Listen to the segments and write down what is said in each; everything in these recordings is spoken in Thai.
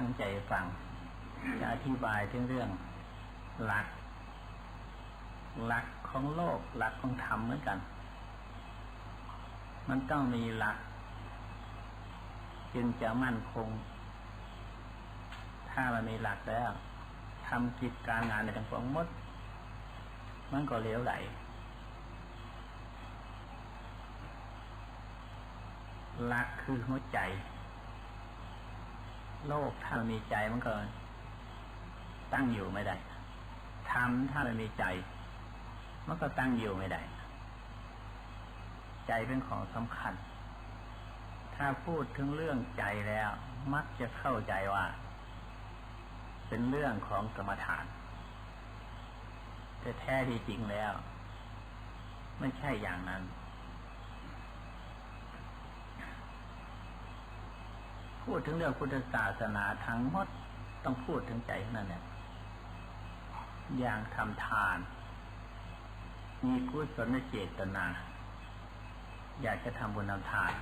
ตั้งใจฟัง จะอธิบายถึงเรื่องหลัก หลักของโลก หลักของธรรมเหมือนกัน มันต้องมีหลัก จึงจะมั่นคง ถ้ามันมีหลักแล้วทำกิจการงานในทางปวงมด มันก็เหลวไหล หลักคือหัวใจ โลกถ้ามันมีใจมันก็ตั้งอยู่ไม่ได้ทำถ้ามันมีใจ มันก็ตั้งอยู่ไม่ได้ ใจเป็นของสำคัญ ถ้าพูดถึงเรื่องใจแล้ว มักจะเข้าใจว่า เป็นเรื่องของกรรมฐาน แต่แท้ที่จริงแล้ว ไม่ใช่อย่างนั้น พูดถึงเรื่องพุทธศาสนาทั้งหมดต้องพูดถึงใจนั่นแหละอย่างทำทาน มีกุศลเจตนา อยากจะทำบุญทำทาน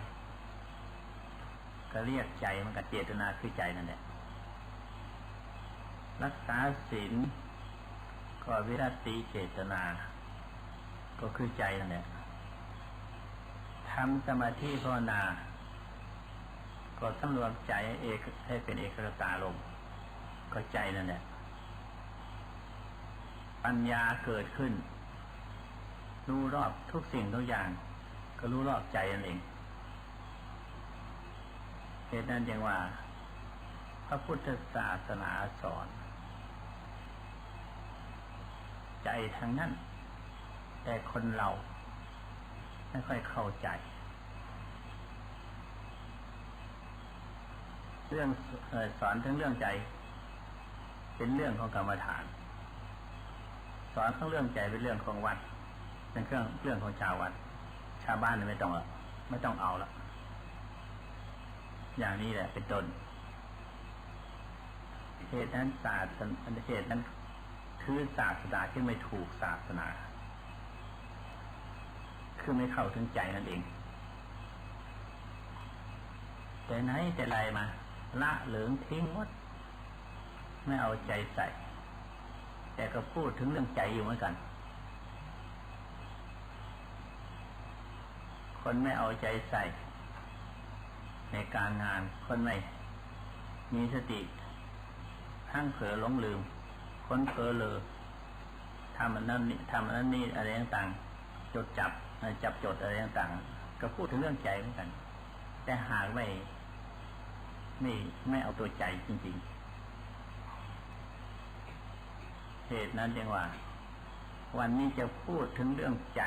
ก็เรียกใจมันกับเจตนาคือใจนั่นแหละรักษาศีลก็วิรัติเจตนา ก็คือใจนั่นแหละทำสมาธิภาวนา ก็สำรวมใจเอกให้เป็นเอกรตาลมก็ใจนั่นแหละปัญญาเกิดขึ้น รู้รอบทุกสิ่งทุกอย่าง ก็รู้รอบใจนั่นเองเหตุนั้นจึงว่า พระพุทธศาสนาสอน ใจทั้งนั้น แต่คนเรา ไม่ค่อยเข้าใจ เรื่องสอนถึงเรื่องใจ เป็นเรื่องของกรรมฐาน สอนทั้งเรื่องใจเป็นเรื่องของวัด เป็นเครื่องเรื่องของชาววัด ชาวบ้านไม่ต้องไม่ต้องเอาละอย่างนี้แหละเป็นต้นเหตุนั้นศาสตร์เหตุนั้นคือศาสนาที่ไม่ถูกศาสนา คือไม่เข้าถึงใจนั่นเอง แต่ไหนแต่ไรมา ละเหลืองทิ้งหมด ไม่เอาใจใส่ แต่ก็พูดถึงเรื่องใจอยู่เหมือนกัน คนไม่เอาใจใส่ ในการงานคนไม่ มีสติทั้งเผลอหลงลืม คนเผลอเลยทำอันนั้นนี่ทำอันนั้นนี่อะไรต่างๆจดจับจับจดอะไรต่างๆก็พูดถึงเรื่องใจเหมือนกัน แต่หากไม่ ไม่ไม่เอาตัวใจจริง ๆ เหตุนั้นเรีกว่า วันนี้จะพูดถึงเรื่องใจ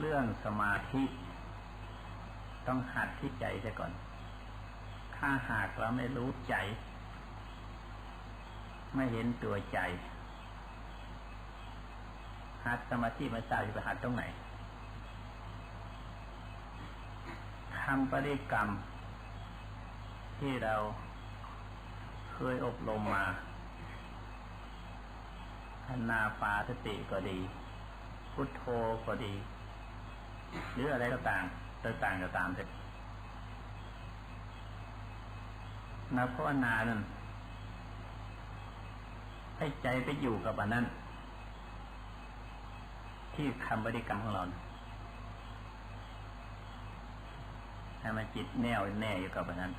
เรื่องสมาธิ ต้องหัดที่ใจซะก่อน ถ้าหากเราไม่รู้ใจ ไม่เห็นตัวใจ หัดสมาธิมาทราบจะไปหัดตรงไหน ทำปริกรรม ที่เราเคยอบรมมานาปาสติก็ดี พุทโธก็ดี หรืออะไรก็ต่ามต่างก็ตามเถอะนักภาวนานั้นให้ใจไปอยู่กับอันนั้น ที่คำบริกรรมของเรา ให้มันจิตแน่วแน่อยู่กับนนั้น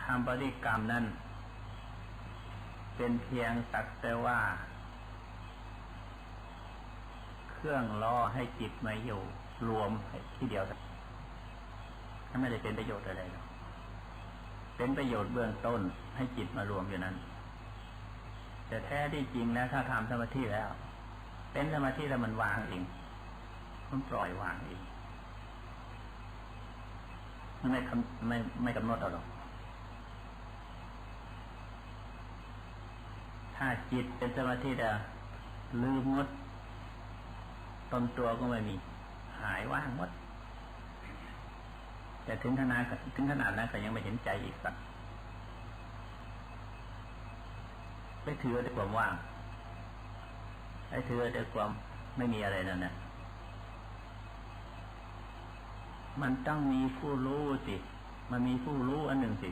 คำบริกรรมนั้น เป็นเพียงสักแต่ว่า เครื่องล้อให้จิตมาอยู่ รวมที่เดียวถ้าไม่ได้เป็นประโยชน์อะไรหรอกเป็นประโยชน์เบื้องต้นให้จิตมารวมอยู่นั้น แต่แท้ที่จริงแล้วถ้าทำสมาธิแล้ว เป็นสมาธิแล้วมันวางเองมันปล่อยวางเอง ไม่ไม่ไม่กำหนดเอาหรอก ถ้าจิตเป็นสมาธิแล้วลืมหมดตนตัวก็ไม่มี หายว่างหมด แต่ถึงขนาดถึงขนาดนั้นก็ยังไม่เห็นใจอีกสักไม่ถือแต่ความว่างไอ้ถือแต่ความไม่มีอะไรนั่นนะ มันต้องมีผู้รู้สิ มันมีผู้รู้อันหนึ่งสิ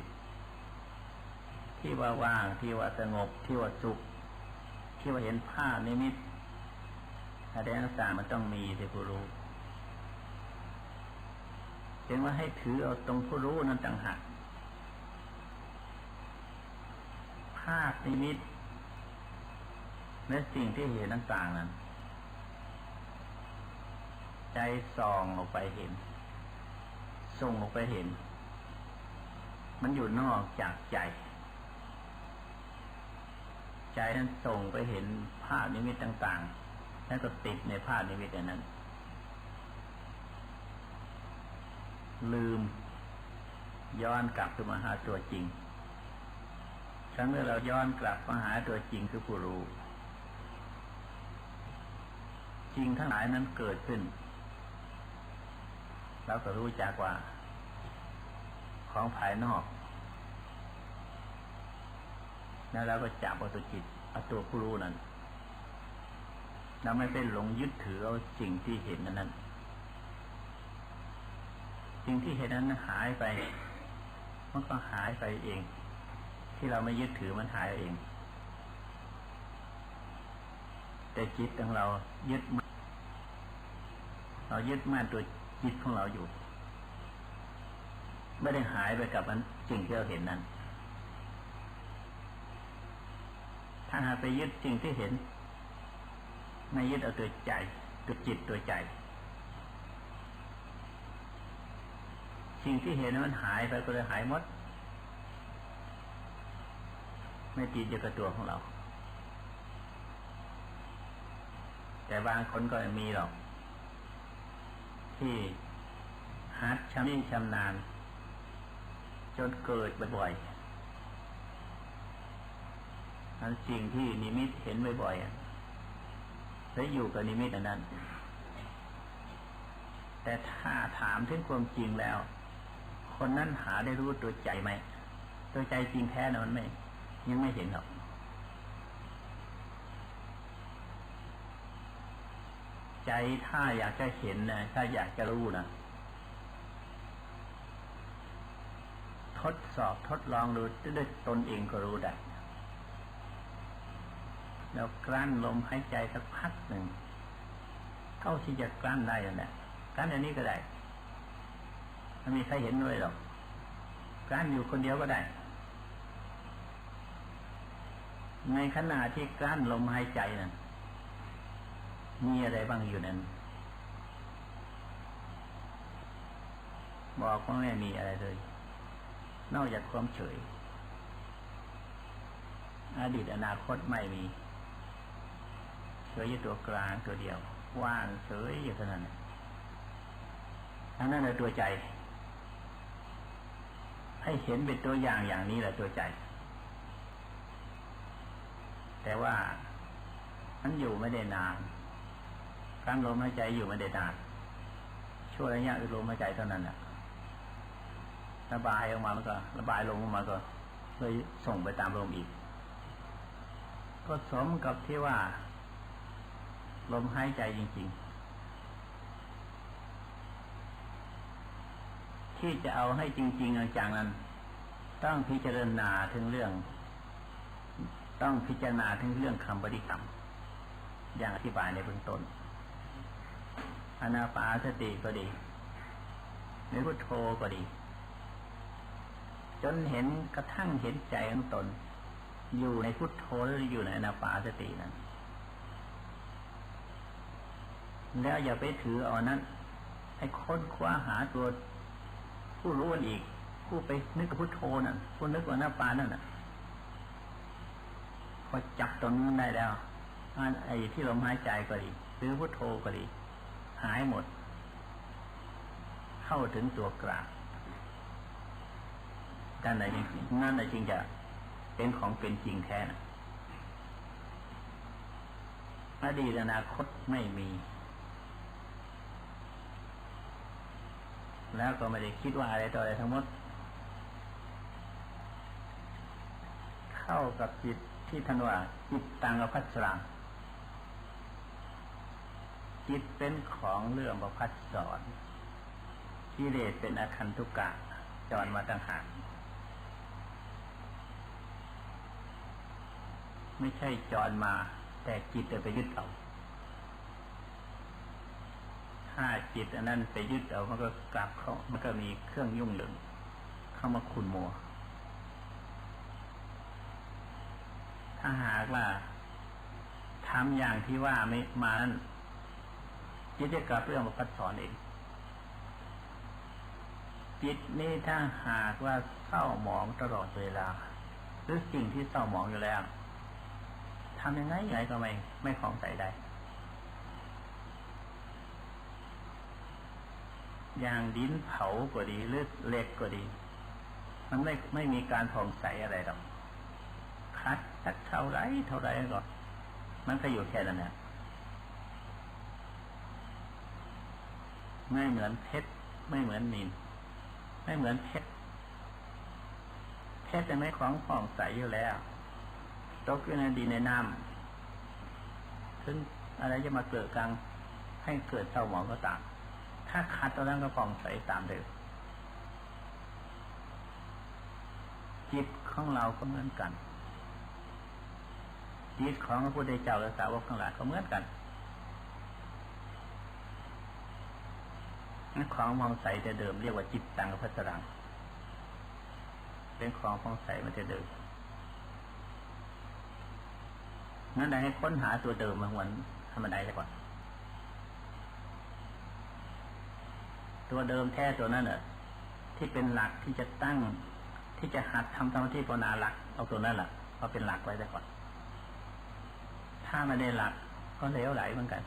ที่ว่าว่างที่ว่าสงบที่ว่าสุข ที่ว่าเห็นภาพนิมิตอะไรต่างๆมันต้องมีสิผู้รู้จึงว่าให้ถือเอาตรงผู้รู้นั้นต่างหากภาพนิมิตและสิ่งที่เห็นต่างๆนั้น ใจส่องออกไปเห็น ส่งออกไปเห็น มันอยู่นอกจากใจ ใจนั้นส่งไปเห็นภาพนิมิตต่างๆ แล้วก็ติดในภาพนิมิตนั้น ลืม ย้อนกลับมาหาตัวจริง ครั้งเมื่อเราย้อนกลับมาหาตัวจริงคือผู้รู้ จริงทั้งหลายนั้นเกิดขึ้นเราก็รู้จักว่า ของภายนอก แล้วเราก็จับเอาตัวจิตเอาตัวผู้รู้นั้นเราไม่เป็นหลงยึดถือเอาสิ่งที่เห็นนั้น สิ่งที่เห็นนั้นหายไป มันก็หายไปเอง ที่เราไม่ยึดถือมันหายเอง แต่จิตของเรายึดมั่นเรายึดมั่นตัวจิตของเราอยู่ ไม่ได้หายไปกับมันสิ่งที่เราเห็นนั้น ถ้าหากไปยึดสิ่งที่เห็น ไม่ยึดเอาตัวใจตัวจิตตัวใจ สิ่งที่เห็นมันหายไปก็เลยหายหมด ไม่ติดอยู่กับตัวของเรา แต่บางคนก็มีหรอก ที่ฮัดชำนิชำนาญ จนเกิดบ่อยๆนั้นสิ่งที่นิมิตเห็นบ่อยๆแล้วอยู่กับนิมิตอันนั้น แต่ถ้าถามถึงความจริงแล้ว คนนั้นหาได้รู้ตัวใจไหม ตัวใจจริงแท้นะมันไม่ ยังไม่เห็นหรอกใจถ้าอยากจะเห็นนะถ้าอยากจะรู้นะ ทดสอบทดลองดูด้วยตนเองก็รู้ได้แล้วกลั้นลมหายใจสักพักหนึ่งเท่าที่จะกลั้นได้นั่นแหละกลั้นอันนี้ก็ได้ไม่มีใครเห็นด้วยหรอกกลั้นอยู่คนเดียวก็ได้ ในขณะที่กลั้นลมหายใจนั้น มีอะไรบ้างอยู่นั้น บอกว่าไม่มีอะไรเลย นอกจากความเฉย อดีตอนาคตไม่มีเฉยอยู่ตัวกลางตัวเดียว ว่างเฉยอยู่เท่านั้นทั้งนั้นเลยตัวใจ ให้เห็นเป็นตัวอย่างอย่างนี้แหละตัวใจ แต่ว่ามันอยู่ไม่ได้นานการลมหายใจอยู่ไม่ได้นานช่วงระยะลมหายใจเท่านั้นแหละ ระบายออกมามันก็ระบายลงออกมาก็เลยส่งไปตามลมอีก ก็สมกับที่ว่า ลมหายใจจริง ๆ ที่จะเอาให้จริงๆจังนั้น ต้องพิจารณาถึงเรื่อง ต้องพิจารณาถึงเรื่องคำปฏิกรรม อย่างอธิบายในเบื้องต้นอนาปาสติก็ดีหรือพุทโธก็ดี จนเห็นกระทั่งเห็นใจของตน อยู่ในพุทโธหรืออยู่ในอนาปาสตินั้น แล้วอย่าไปถือเอานั้น ให้ค้นคว้าหาตัวผู้รู้อีก ผู้ไปนึกกับพุทโธนั่นผู้นึกว่านาปานั่นน่ะพอจับตรงนั้นได้แล้วไอ้ที่ลมหายใจก็ดีหรือพุทโธก็ดี หายหมด เข้าถึงตัวกลาง ด้านไหนนั่นไหนจริงจะเป็นของเป็นจริงแท้นะอดีตอนาคตไม่มี แล้วก็ไม่ได้คิดว่าอะไรต่ออะไรทั้งหมด เข้ากับจิตที่ท่านว่าจิตตังอภัสรังจิตเป็นของเรื่องประพัดสอนกิเลสเป็นอาคันตุกะจรมาต่างหาก ไม่ใช่จรมา แต่จิตไปยึดเอาถ้าจิตอันนั้นไปยึดเอามันก็กลับเขามันก็มีเครื่องยุ่งเหยิงเข้ามาขุนมัว ถ้าหากว่าทำอย่างที่ว่าไม่มานั้นจิตจะกลับเรื่องมาพัดสอนเองจิตนี่ถ้าหากว่าเศร้าหมองตลอดเวลา หรือสิ่งที่เศร้าหมองอยู่แล้ว ทำยังไงยังไงก็ไม่ไม่ของใส่ได้ อย่างดินเผาก็ดีหรือเหล็กก็ดี มันไม่ไม่มีการผ่องใสอะไรหรอกคัดสักเท่าไรเท่าไรก็มันก็อยู่แค่นั้นแหละไม่เหมือนเพชรไม่เหมือนนินไม่เหมือนเพชรเพชรจะไม่ของผ่องใสอยู่แล้ว ตกอยู่ในดินในน้ำถึงอะไรจะมาเกิดกลางให้เกิดเศร้าหมองก็ตาม ถ้าขัดตอนนั้นก็ผ่องใสตามเดิมจิตของเราก็เหมือนกัน จิตของพระพุทธเจ้าและสาวกทั้งหลายก็เหมือนกันของมองใสแต่เดิมเรียกว่าจิตตังพัสรัง เป็นของมองใสมันจะเดิม งั้นได้ให้ค้นหาตัวเดิมมาหวนทำมันได้เลยก่อน ตัวเดิมแท้ตัวนั้นเน่ะที่เป็นหลักที่จะตั้ง ที่จะหัดทำสมาธิภาวนาหลัก เอาตัวนั้นแหละมาเป็นหลักไว้ได้ก่อน ถ้าไม่ได้หลักก็เหลวไหลเหมือนกัน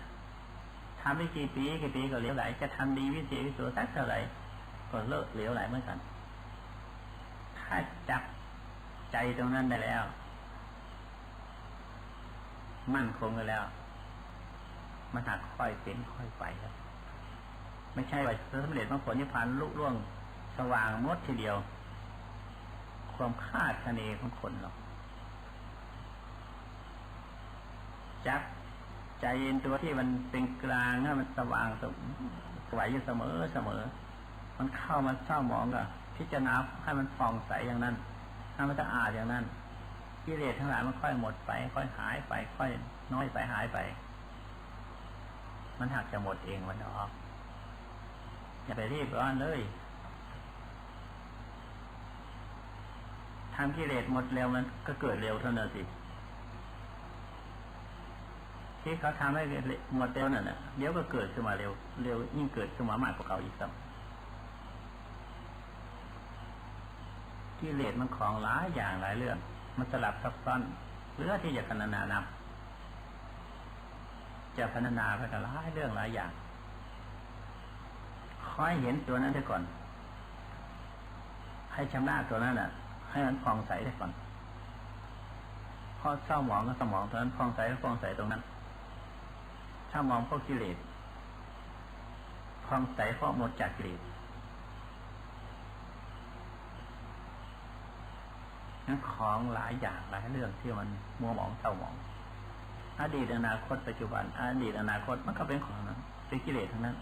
ทำไปกี่ปีกี่ปีก็เหลวไหล จะทำดีวิเศษวิโสสักเท่าไหร่ก็เลิกเหลวไหลเหมือนกัน ถ้าจับใจตรงนั้นได้แล้ว มั่นคงกันแล้ว มันหักค่อยเป็นค่อยไปครับไม่ใช่ว่าสำเร็จมรรคผลนิพพานลุล่วงสว่างมดทีเดียว ความคาดคะเนของคนหรอกจับใจเย็นตัวที่มันเป็นกลางนะมันสว่างสวยอยู่เสมอเสมอ มันเข้ามันเศร้าหมองก็พิจารณาให้มันฟองใสอย่างนั้นให้มันจะอาดอย่างนั้น กิเลสทั้งหลายมันค่อยหมดไป ค่อยหายไป ค่อยน้อยไปหายไป มันหักจะหมดเองมันออกอย่าไปรีบร้อนเลยทำกิเลสหมดเร็วมันก็เกิดเร็วเท่านั้นสิที่เขาทำให้หมดเร็วนั่นน่ะเดี๋ยวก็เกิดขึ้นมาเร็ว เร็วยิ่งเกิดขึ้นมามากกว่าเก่าอีกซ้ำกิเลสมันของหลายอย่างหลายเรื่อง มันสลับซับซ้อนเรือที่จะพัฒนานำจะพัฒนาไปกันหลายเรื่องหลายอย่างคอยเห็นตัวนั้นได้ก่อน ให้ชำนาญตัวนั้นน่ะ ให้มันฟองใสได้ก่อนพอเศร้าหมองก็สมองตัวนั้นฟองใสก็ฟองใสตรงนั้น ถ้ามองพวกกิเลสฟองใสเพราะหมดจากกิเลส นั้นของหลายอย่างหลายเรื่องที่มันมัวหมองเศร้าหมอง อดีตอนาคตปัจจุบัน อดีตอนาคตมันก็เป็นของนั้นเป็นกิเลสทั้งนั้น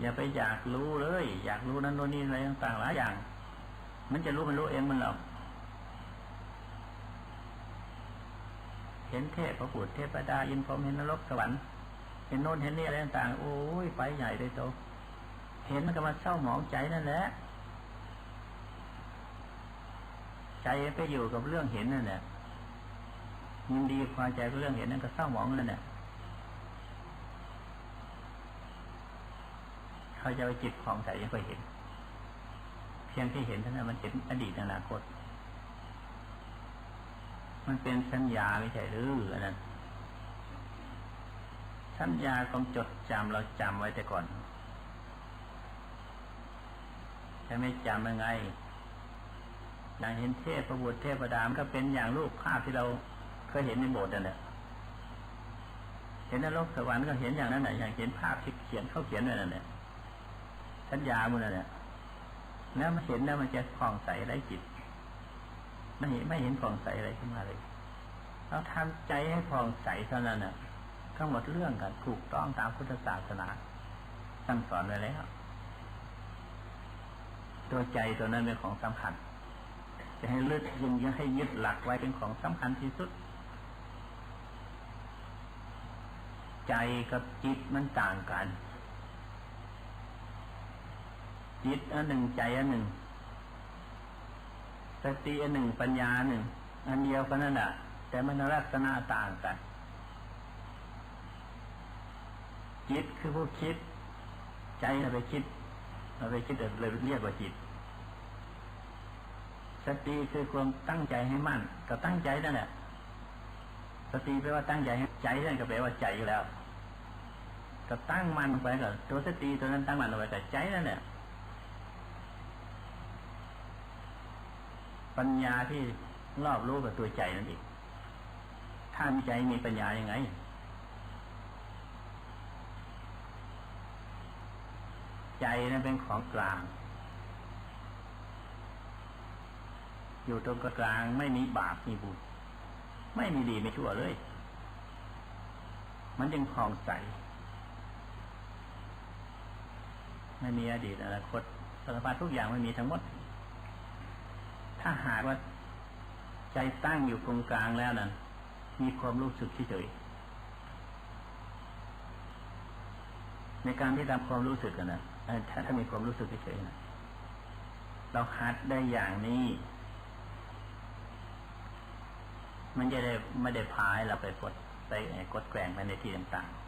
อย่าไปอยากรู้เลย อยากรู้นั้นโน่นนี่อะไรต่างๆหลายอย่าง มันจะรู้มันรู้เองมันหรอกเห็นเทพพระปุตรเทพดาอินพรหมเห็นนรกสวรรค์เห็นโน่นเห็นนี่อะไรต่างๆโอ้ยไปใหญ่เลยโตเห็นมันก็มาเศร้าหมองใจนั่นแหละ ใจไปอยู่กับเรื่องเห็นนั่นแหละยินดีพอใจกับเรื่องเห็นนั่นก็เศร้าหมองนั่นแหละเขาจะไปจิตของใจยังไปเห็น เพียงที่เห็นเท่านั้นมันเห็นอดีตอนาคต มันเป็นสัญญาไม่ใช่หรืออันนั้นสัญญาของจดจำเราจำไว้แต่ก่อนจะไม่จำยังไง อย่างเห็นเทพประบุเทพประดามก็เป็นอย่างรูปภาพที่เราเคยเห็นในโบสถ์นั่นแหละเห็นนรกสวรรค์ก็เห็นอย่างนั้นแหละอย่างเห็นภาพที่เขียนเขาเขียนไว้นั่นแหละสัญญามันนี่ยแหละแล้วมันเห็นแล้วมันจะผ่องใสไรจิต ไม่เห็นไม่เห็นผ่องใสอะไรขึ้นมาเลยเราทำใจให้ผ่องใสเท่านั้นน่ะทั้งหมดเรื่องกันถูกต้องตามพุทธศาสนาสั่งสอนไว้แล้วตัวใจตัวนั้นเป็นของสำคัญ จะให้ลึกยังยังให้ยึดหลักไว้เป็นของสำคัญที่สุด ใจกับจิตมันต่างกัน จิตอันหนึ่งใจอันหนึ่งสติอันหนึ่งปัญญาหนึ่ง อันเดียวกันนั่นแหละแต่มันลักษณะต่างกัน จิตคือผู้คิด ใจเราไปคิดเราไปคิดเลยเรียกว่าจิต สติคือความตั้งใจให้มั่นก็ตั้งใจนั่นแหละสติแปลว่าตั้งใจใจนั่นก็แปลว่าใจอยู่แล้วก็ตั้งมั่นไปก็ตัวสติตัวนั้นตั้งมั่นลงไปแต่ใจนั่นแหละปัญญาที่รอบรู้กับตัวใจนั่นเองถ้ามีใจมีปัญญายังไงใจนั้นเป็นของกลาง อยู่ตรงกลางไม่มีบาปมีบุญไม่มีดีไม่ชั่วเลย มันยังคลองใสไม่มีอดีตอนาคตสารพัดทุกอย่างไม่มีทั้งหมด ถ้าหากว่าใจตั้งอยู่ตรงกลางแล้วนั้นมีความรู้สึกเฉยในการที่ทำความรู้สึกกันนะถ้าถ้ามีความรู้สึกเฉยๆนะเราหัดได้อย่างนี้ มันจะได้ไม่ได้พายเราไปกดไปกดแกงไปในที่ต่างๆ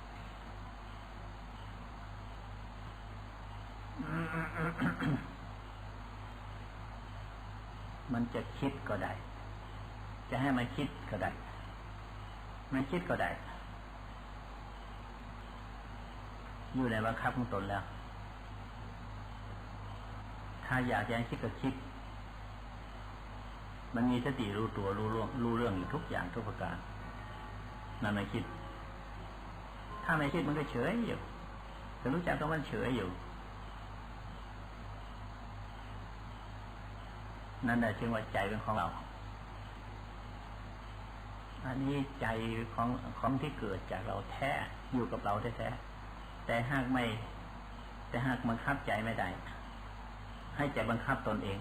มันจะคิดก็ได้ จะให้มันคิดก็ได้ มันคิดก็ได้ อยู่ในบังคับของตนแล้ว ถ้าอยากจะคิดก็คิด มันมีสติรู้ตัวรู้เรื่องรู้เรื่องอยู่ทุกอย่างทุกประการนั่นไม่คิด ถ้าไม่คิดมันก็เฉยอยู่แต่รู้จักว่ามันเฉยอยู่ นั่นแหละจึงว่าใจเป็นของเรา อันนี้ใจของของที่เกิดจากเราแท้อยู่กับเราแท้ๆแต่หากไม่ แต่หากบังคับใจไม่ได้ ให้ใจบังคับตนเอง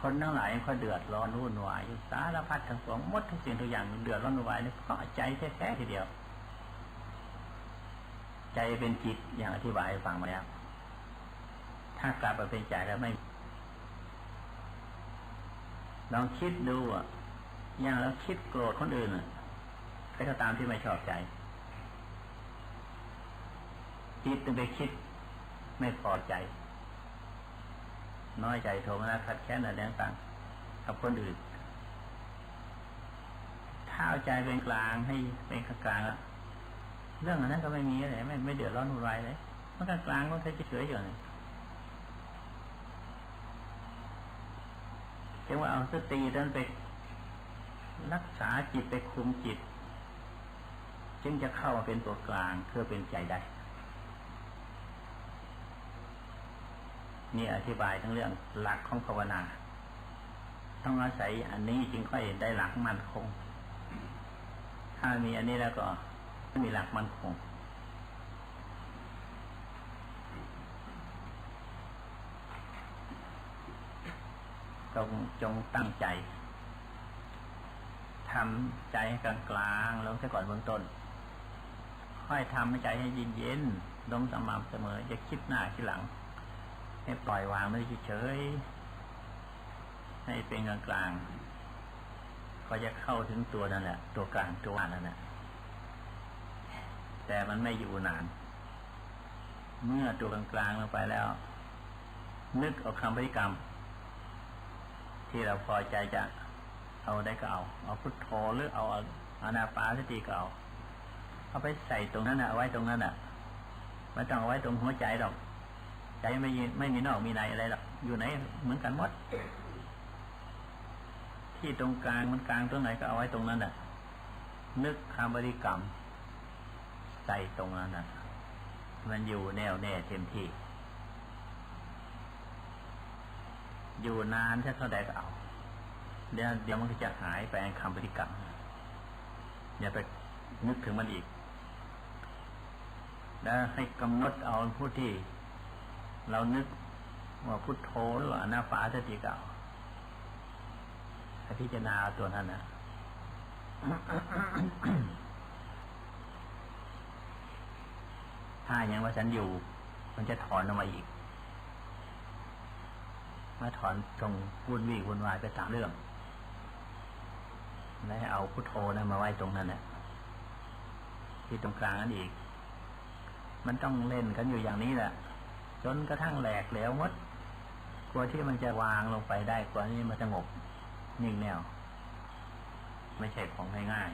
คนทั้งหลายเขาเดือดร้อนวุ่นวายสารพัดทั้งปวงมดทุกสิ่งทุกอย่างเดือดร้อนวุ่นวายนี่เพราะใจแท้ๆทีเดียว ใจเป็นจิตอย่างอธิบายฟังมาแล้วถ้ากลับมาเป็นใจแล้วไม่ลองคิดดูอะอย่างเราคิดโกรธคนอื่นอะใครก็ตามที่ไม่ชอบใจ จิตตึงไปคิดไม่พอใจ น้อยใจโทมนัสขัดแค้นอะไรต่างๆกับคนอื่น ถ้าเอาใจเป็นกลางให้เป็นกลางแล้วเรื่องอนั้นก็ไม่มีอะไรไม่ไม่เดือดร้อนวุ่นวายเลยมันกลางกลางมันแค่เฉยๆอยู่นี่เรียกว่าเอาสตินั้นไปรักษาจิตไปคุมจิต จึงจะเข้ามาเป็นตัวกลางเพื่อเป็นใจได้ นี่อธิบายทั้งเรื่องหลักของภาวนา ต้องอาศัยอันนี้จึงค่อยได้หลักมั่นคง ถ้ามีอันนี้แล้วก็มีหลักมั่นคงจงจงตั้งใจทำใจให้กลางกลางลงซะก่อนเบื้องต้น ค่อยทำให้ใจให้เย็นเย็นลงสม่ำเสมออย่าคิดหน้าคิดหลัง ให้ปล่อยวางไม่เฉยให้เป็นกลางกลางก็จะเข้าถึงตัวนั่นแหละ ตัวกลางตัวนั่นแหละแต่มันไม่อยู่นาน เมื่อตัวกลางกลางลงไปแล้ว นึกเอาคำพิกรรม ที่เราพอใจจะเอาได้ก็เอาเอาพุทโธหรือเอาอานาปาสติก็เอาเอาไปใส่ตรงนั้นนะไว้ตรงนั้นน่ะไม่ต้องเอาไว้ตรงหัวใจหรอก ใจไม่มีไม่มีนอกมีในอะไรหรอกอยู่ไหนเหมือนกันหมด ที่ตรงกลางมันกลางตรงไหนก็เอาไว้ตรงนั้นน่ะ นึกคำบริกรรมใส่ตรงนั้นน่ะ มันอยู่แน่วแน่เต็มที่ อยู่นานแค่เท่าใดก็เอา เดี๋ยวเดี๋ยวมันก็จะหายไปคำพฤติกรรมอย่าไปนึกถึงมันอีก แล้วให้กำหนดเอาผู้ที่ เรานึกว่าพุทโธหรืออนาปาสติเก่าพิจารณาตัวนั้นนะถ้ายังว่าฉันอยู่ มันจะถอนออกมาอีกมาถอนตรงวุ่นวี่วุ่นวายไปตามเรื่องแล้วเอาพุทโธนะมาไว้ตรงนั้นนะที่ตรงกลางนั่นอีก มันต้องเล่นกันอยู่อย่างนี้แหละ จนกระทั่งแหลกแหลวมดกลัวที่มันจะวางลงไปได้กว่านี้มันสงบนิ่งแนว ไม่ใช่ของง่าย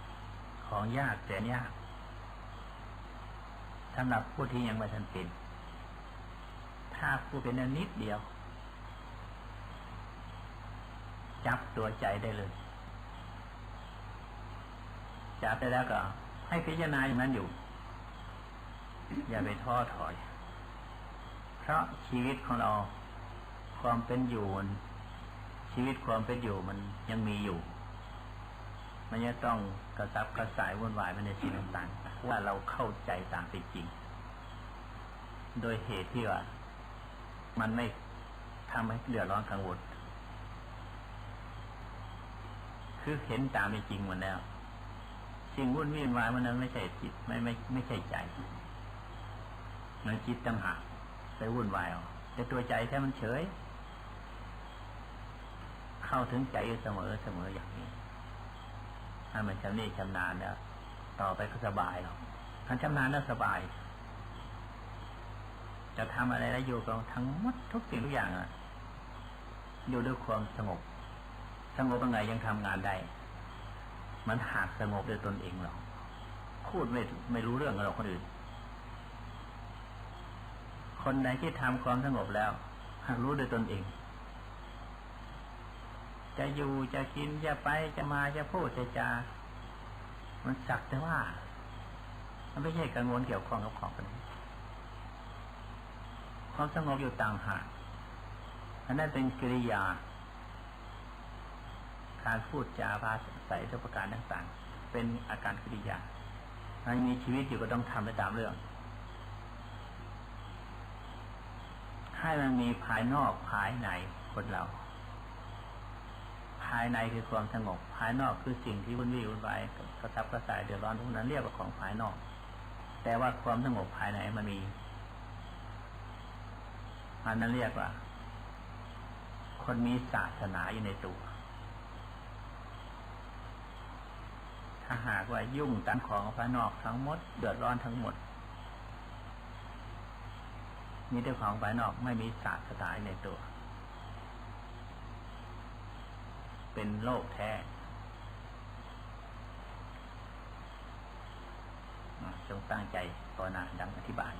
ๆของยากแต่ยากสำหรับผู้ที่ยังไม่ทันเป็นถ้าผู้เป็นอันนิดเดียว จับตัวใจได้เลย จับได้แล้วก็ ให้พิจารณาอย่างนั้นอยู่ อย่าไปท้อถอย เพราะชีวิตของเรา ความเป็นอยู่ชีวิตความเป็นอยู่มันยังมีอยู่ มันจะต้องกระซับกระสายวุ่นวายมันในสิ่งต่างๆว่าเราเข้าใจตามเป็นจริง โดยเหตุที่ว่า มันไม่ทำให้เดือดร้อนกังวลคือเห็นตามเป็นจริงหมดแล้ว สิ่งวุ่นวี่วายมันนั้นไม่ใช่จิตไม่ไม่ไม่ใช่ใจมันจิตต่างหาก ไปวุ่นวายเอาแต่ตัวใจแค่มันเฉย เข้าถึงใจอยู่เสมอเสมออย่างนี้ถ้ามันชำนิชำนาญแล้วต่อไปก็สบายหรอกถ้าชำนาญแล้วสบาย จะทำอะไรแล้วอยู่กับทั้งหมดทุกสิ่งทุกอย่างอะอยู่ด้วยความสงบ สงบยังไงยังทำงานได้ มันหากสงบด้วยตนเองหรอกพูดไม่ไม่รู้เรื่องกับเราคนอื่น คนไหนที่ทำความสงบแล้วหากรู้โดยตนเอง จะอยู่จะกินจะไปจะมาจะพูดจะจา มันสักแต่ว่า มันไม่ใช่กังวลเกี่ยวข้องกับของคนนี้ความสงบอยู่ต่างหากอันนั้นเป็นกิริยา การพูดจาภาษาใส่ทุกประการต่างๆ เป็นอาการกิริยาถ้ามีชีวิตอยู่ก็ต้องทำไปตามเรื่อง ให้มันมีภายนอกภายในคนเรา ภายในคือความสงบ ภายนอกคือสิ่งที่วุ่นวี่วุ่นวายกระทับกระสายเดือดร้อนทุกนั้นเรียกว่าของภายนอก แต่ว่าความสงบภายในมันมีอันนั้นเรียกว่า คนมีศาสนาอยู่ในตัวถ้าหากว่ายุ่งตันของภายนอกทั้งหมด เดือดร้อนทั้งหมด มีแต่ของภายนอกไม่มีศาสตร์สายในตัว เป็นโลกแท้จงตั้งใจภาวนาดังอธิบาย